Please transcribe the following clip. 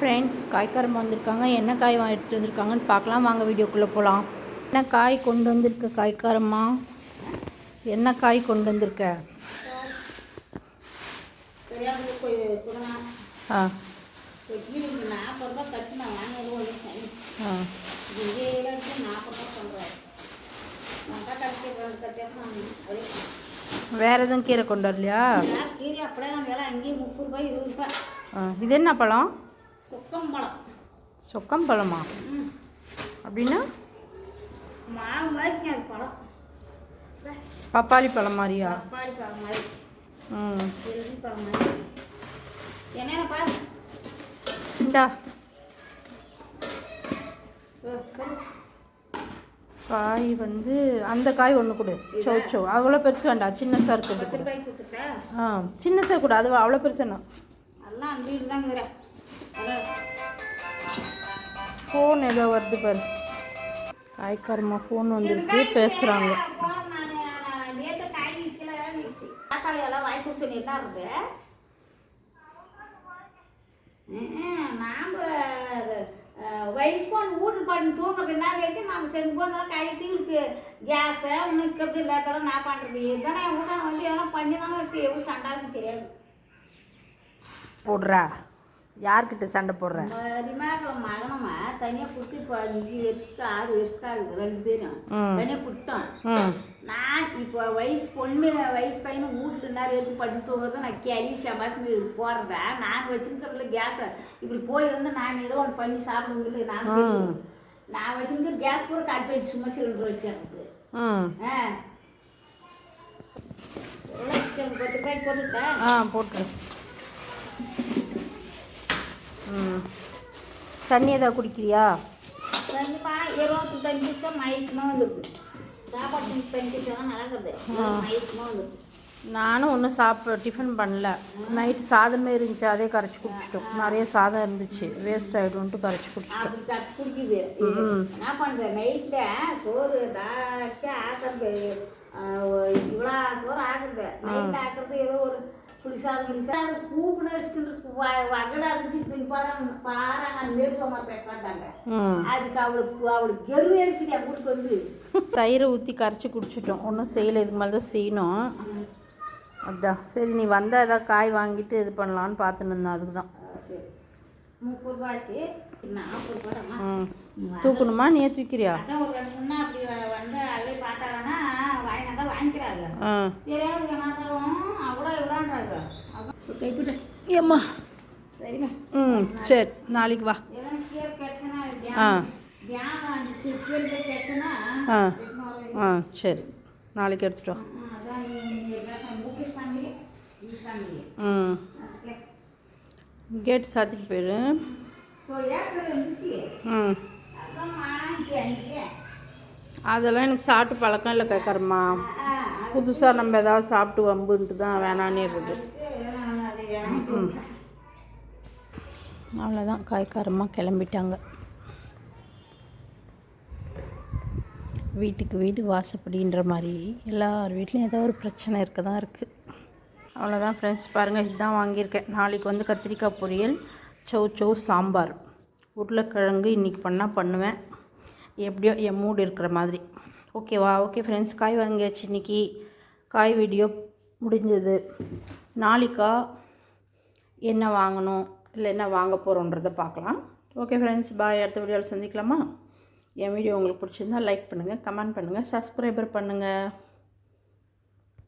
Friends காய்க்காரம்மா வந்திருக்காங்க. என்ன காய் வாங்கிட்டு வந்திருக்காங்கன்னு பார்க்கலாம். வாங்க வீடியோக்குள்ளே போகலாம் என்ன காய் கொண்டு வந்திருக்க காய்க்காரம்மா என்ன காய் கொண்டு வந்திருக்க? ஆ. வேறு எதுவும் கீரை கொண்டு வரலையா? கீரை அப்படியே நம்ம எல்லாம் முப்பது ரூபாய் இருபது ரூபாய். ஆ. இது என்ன பழம்? சுக்கம் பழம் சொக்கம் பழமா ம் அப்படின்னா பழம். பப்பாளி பழம் மாதிரியா? பப்பாளி பழம் மாதிரி. ம். பழம் மாதிரி. என்னென்ன பாரு இந்தா. காய் வந்து அந்த காய் ஒன்று கொடு. சோ சோ அவ்வளோ பெருசு வேண்டாம் ரூபாய்க்கு கொடுத்துட்டா ஆ சின்னசாக கொடு அது அவ்வளோ பெருசு ஃபோன் ஏதோ வருது பாரு. காய்க்காரம்மா ஃபோன் வந்துருக்கு. பேசுகிறாங்க தக்காளி எல்லாம் வாங்கி வயசு பண்ணி தூங்குறது என்ன வரைக்கும் நம்ம செஞ்சு கழித்து இருக்கு கேஸை நிற்கிறது இல்லாதெல்லாம் நான் பண்ணுறது இதுதானே என் வந்து எதனா பண்ணி தானே எவ்வளோ சண்டாதுன்னு தெரியாது போடுறா. யார்கிட்ட சண்டை போடுற? மருமகள் மகனம்மா தனியாக கொடுத்து இப்போ அஞ்சு வருஷத்துக்கு ஆறு வருஷத்துக்கு ஆகுது ரெண்டு பேரும். தனியாக கொடுத்தோம். நான் இப்போ வயசு பொண்ணு வயசு பையன் வீட்டில் நேரம் எடுத்து பண்ணி தூங்குறது நான் கேள்வி சம்பாதிச்சு போகிறதா நான் வச்சுருக்கிறதுல கேஸை இப்படி போய் வந்து நான் ஏதோ ஒன்று பண்ணி சாப்பிடுங்க நான். நான் வச்சுருக்கிற கேஸ் கூட காட்டு போயிட்டு சும்மா சிலிண்டர் வச்சிருக்கு ம். ஆ. போட்டுட்டேன் ஆ ம் தண்ணி ஏதாவது குடிக்கிறியா? இருபத்தி தண்ணி மயக்கமாக வந்துருக்கு சாப்பாடு தண்ணி குடிச்சாலும் நடக்குது மயக்கமாக வந்துருக்கு நானும் ஒன்றும் சாப்பிட டிஃபன் பண்ணல. நைட்டு சாதமே இருந்துச்சு அதே கரைச்சி குடிச்சிட்டோம். நிறைய சாதம் இருந்துச்சு வேஸ்ட் ஆகிடும்ட்டு கரைச்சி குடிச்சிட்டோம். கடிச்சு குடிக்குது. என்ன பண்ணுறது நைட்டில் சோறு ஆக்குறது. இவ்வளோ சோறு ஆக்குறது. நைட்டில் ஆக்குறது ஏதோ ஒரு கிளிசாதம். கூப்பிட்டு வச்சுட்டு வகடா இருந்துச்சு இப்படி பாருங்க பாருங்க நேரு சோமார் பெட்டாண்டாங்க ம் அதுக்கு அவளுக்கு அவளுக்கு கெரு இருக்குது என் வீட்டுக்கு வந்து. தயிரை ஊற்றி கரைச்சி குடிச்சிட்டோம். ஒன்றும் செய்யலை இதுக்கு மேலே தான் செய்யணும். அதான். சரி நீ வந்தால் ஏதாவது காய் வாங்கிட்டு இது பண்ணலான்னு பார்த்துன்னு இருந்தேன். அதுக்கு தான். முப்பது ரூபாய்ச்சி நாற்பது தூக்கணுமா? நீயே தூக்கிறியா? ஒரு ரெண்டு மூணு அப்படி வ- வந்து அதே பார்த்தாங்கன்னா வாங்கினா தான் வாங்கிக்கிறாங்க. ஆ. தெரியாது என்னவும் அவ்வளோ இவ்வளோன்றாங்க. கைப்பிட்டு ஏம்மா ம் சரி நாளைக்கு வா ஆ ஆ ஆ சரி நாளைக்கு எடுத்துட்டு வா ம் கேட் சாத்திட்டு போயிடு ம் அதெல்லாம் எனக்கு சாப்பிட்டு பழக்கம் இல்லை கேட்குறம்மா புதுசாக நம்ம ஏதாவது சாப்பிட்டு வம்புன்ட்டு தான் வேணான்னு இருக்குது அவ்வளோதான் காய்க்காரமாக கிளம்பிட்டாங்க. வீட்டுக்கு வீடு வாசப்படின்ற மாதிரி எல்லார் வீட்லேயும் ஏதோ ஒரு பிரச்சனை இருக்க. தான் இருக்குது அவ்வளோதான் ஃப்ரெண்ட்ஸ் பாருங்கள் இதுதான் வாங்கியிருக்கேன். நாளைக்கு வந்து கத்திரிக்காய் பொரியல் சௌ சௌ சாம்பார். உருளைக்கிழங்கு இன்றைக்கி பண்ணால் பண்ணுவேன். எப்படியோ என் மூடு இருக்கிற மாதிரி. ஓகேவா ஓகே ஃப்ரெண்ட்ஸ் காய் வாங்கியாச்சு இன்றைக்கி காய் வீடியோ முடிஞ்சது. நாளைக்கா என்ன வாங்கணும்? இல்லை என்ன வாங்க போகிறோன்றதை பார்க்கலாம். ஓகே ஃப்ரெண்ட்ஸ் பாய் அடுத்த வீடியோவில் சந்திக்கலாமா? என் வீடியோ உங்களுக்கு பிடிச்சிருந்தா லைக் பண்ணுங்கள் கமெண்ட் பண்ணுங்கள் சப்ஸ்கிரைபர் பண்ணுங்கள்